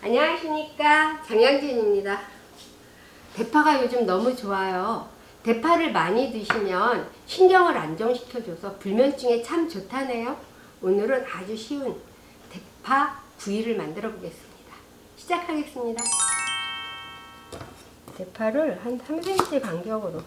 안녕하십니까 장영진입니다. 대파가 요즘 너무 좋아요. 대파를 많이 드시면 신경을 안정시켜줘서 불면증에 참 좋다네요. 오늘은 아주 쉬운 대파 구이를 만들어 보겠습니다. 시작하겠습니다. 대파를 한 3cm 간격으로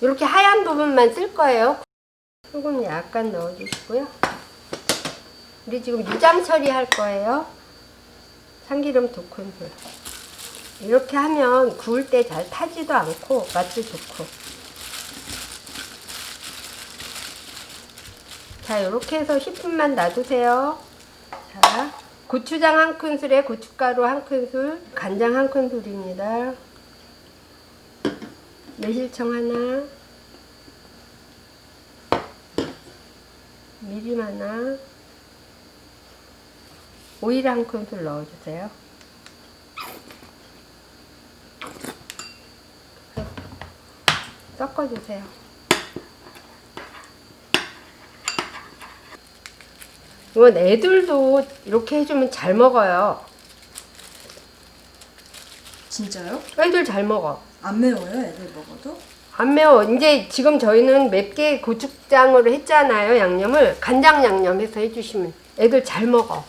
이렇게 하얀 부분만 쓸 거예요. 소금 약간 넣어주시고요. 우리 지금 유장 처리할 거예요. 참기름 두 큰술. 이렇게 하면 구울 때 잘 타지도 않고 맛도 좋고. 자, 이렇게 해서 10분만 놔두세요. 자, 고추장 한 큰술에 고춧가루 한 큰술, 간장 한 큰술입니다. 매실청 하나, 미림 하나, 오일 한 큰술 넣어주세요. 섞어주세요. 이건 애들도 이렇게 해주면 잘 먹어요. 진짜요? 애들 잘 먹어. 안 매워요, 애들 먹어도? 안 매워. 이제 지금 저희는 맵게 고추장으로 했잖아요, 양념을. 간장 양념 해서 해주시면 애들 잘 먹어.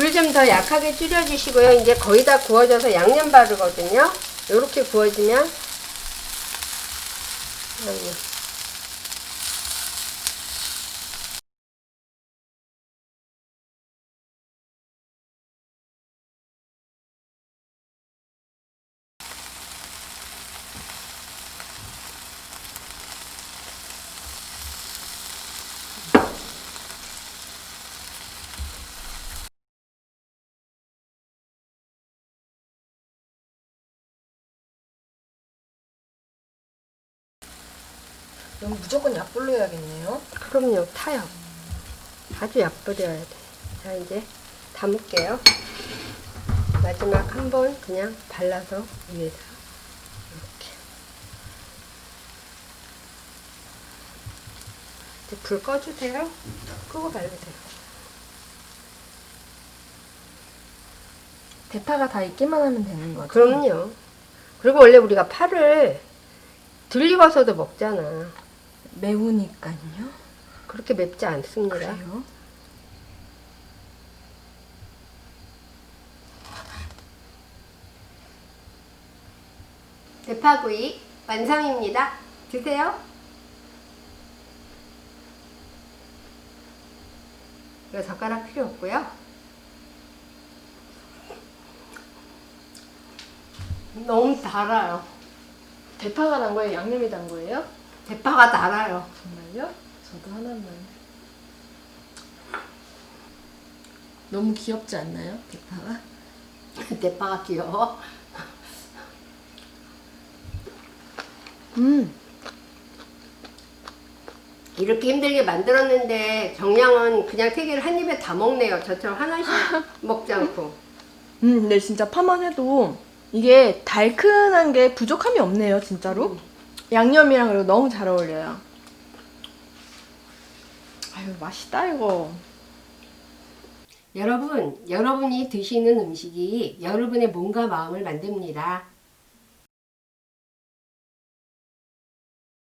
불 좀 더 약하게 줄여주시고요. 이제 거의 다 구워져서 양념 바르거든요. 이렇게 구워지면 그럼 무조건 약불로 해야겠네요. 그럼요, 타요. 아주 약불여야 돼. 자, 이제 담을게요. 마지막 한 번 그냥 발라서 위에다. 이렇게. 이제 불 꺼주세요. 끄고 바르세요. 대파가 다 익기만 하면 되는 거죠? 그럼요. 그리고 원래 우리가 파를 들리고서도 먹잖아. 매우니까요. 그렇게 맵지 않습니다. 그래요? 대파구이 완성입니다. 드세요. 이거 젓가락 필요 없고요. 너무 달아요. 대파가 난 거예요? 양념이 단 거예요? 대파가 달아요. 정말요? 저도 하나만. 너무 귀엽지 않나요? 대파가? 대파가 귀여워. 음. 이렇게 힘들게 만들었는데 정량은 그냥 세 개를 한 입에 다 먹네요. 저처럼 하나씩 먹지 않고. 음, 근데 진짜 파만 해도 이게 달큰한 게 부족함이 없네요, 진짜로. 양념이랑 그리고 너무 잘 어울려요. 아유, 맛있다, 이거. 여러분, 여러분이 드시는 음식이 여러분의 몸과 마음을 만듭니다.